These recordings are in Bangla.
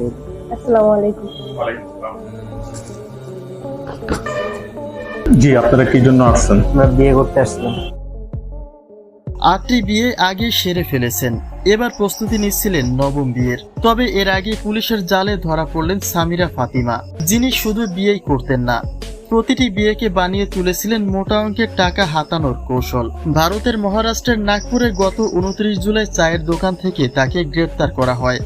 আলাইকুম আসসালামু আলাইকুম। জি আপনারা কি জন্য আসছেন? আমরা বিয়ে করতে আসছিলাম আটটি বিয়ে আগে সেরে ফেলেছেন। এবার প্রস্তুতি নিচ্ছিলেন নবম বিয়ের। তবে এর আগে পুলিশের জালে ধরা পড়লেন সামিরা ফাতিমা যিনি শুধু বিয়েই করতেন না প্রতিটি বিয়েকে বানিয়ে তুলেছিলেন মোটা অঙ্কের টাকা হাতানোর কৌশল। ভারতের মহারাষ্ট্রের নাগপুরে গত উনত্রিশ জুলাই চায়ের দোকান থেকে তাকে গ্রেপ্তার করা হয়।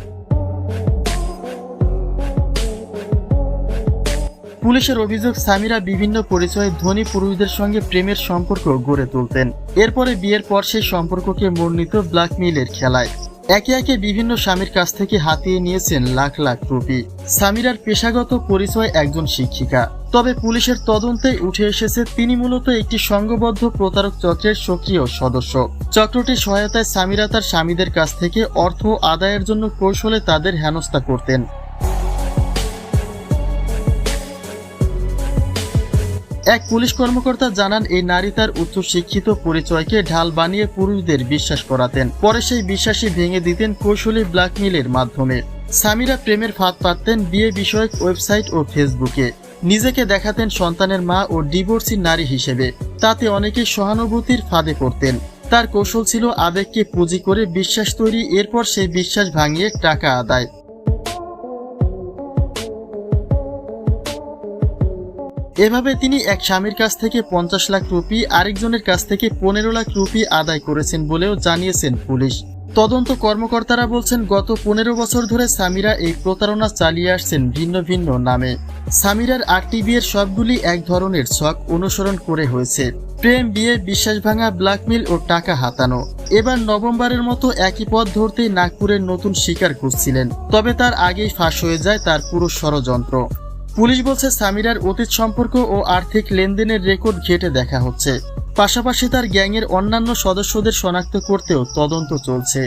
পুলিশের অভিযোগ, সামিরা বিভিন্ন পরিচয়ে ধনী পুরুষদের সঙ্গে প্রেমের সম্পর্ক গড়ে তুলতেন। এরপরে বিয়ের পর সেই সম্পর্ককে মর্ণিত ব্ল্যাকমেইলের খেলায়। একে একে বিভিন্ন স্বামীর কাছ থেকে হাতিয়ে নিয়েছেন লাখ লাখ রুপি। সামিরার পেশাগত পরিচয় একজন শিক্ষিকা। তবে পুলিশের তদন্তে উঠে এসেছে, তিনি মূলত একটি সংঘবদ্ধ প্রতারক চক্রের সক্রিয় সদস্য। চক্রটির সহায়তায় সামিরা তার স্বামীদের কাছ থেকে অর্থ আদায়ের জন্য কৌশলে তাদের হেনস্থা করতেন। এক পুলিশ কর্মকর্তা জানান, এই নারী তার উচ্চ শিক্ষিত পরিচয়কে ঢাল বানিয়ে পুরুষদের বিশ্বাস করাতেন। পরে সেই বিশ্বাসই ভেঙে দিতেন কৌশলী ব্ল্যাকমেইলের মাধ্যমে। সামিরা প্রেমের ফাঁদ পাততেন বিয়ে বিষয়ক ওয়েবসাইট ও ফেসবুকে। নিজেকে দেখাতেন সন্তানের মা ও ডিভোর্সি নারী হিসেবে। তাতে অনেকেই সহানুভূতির ফাঁদে পড়তেন। তার কৌশল ছিল আবেগকে পুঁজি করে বিশ্বাস তৈরি, এরপর সেই বিশ্বাস ভাঙিয়ে টাকা আদায়। এভাবে তিনি এক স্বামীর কাছ থেকে পঞ্চাশ লাখ রুপি, আরেকজনের কাছ থেকে পনেরো লাখ রুপি আদায় করেছেন বলেও জানিয়েছেন পুলিশ। তদন্ত কর্মকর্তারা বলছেন, গত পনেরো বছর ধরে সামিরা এই প্রতারণা চালিয়ে আসছেন ভিন্ন ভিন্ন নামে। সামিরার আটটি বিয়ের সবগুলি এক ধরনের ছক অনুসরণ করে হয়েছে। প্রেম, বিয়ে, বিশ্বাস ভাঙা, ব্ল্যাকমেল ও টাকা হাতানো। এবার নভেম্বরের মতো একই পথ ধরতেই নাগপুরের নতুন শিকার খুঁজছিলেন। তবে তার আগেই ফাঁস হয়ে যায় তার পুরো ষড়যন্ত্র। পুলিশ বলছে সামিরার অতীত সম্পর্ক ও আর্থিক লেনদেনের রেকর্ড ঘেটে দেখা হচ্ছে। পাশাপাশি তার গ্যাংয়ের অন্যান্য সদস্যদের শনাক্ত করতেও তদন্ত চলছে।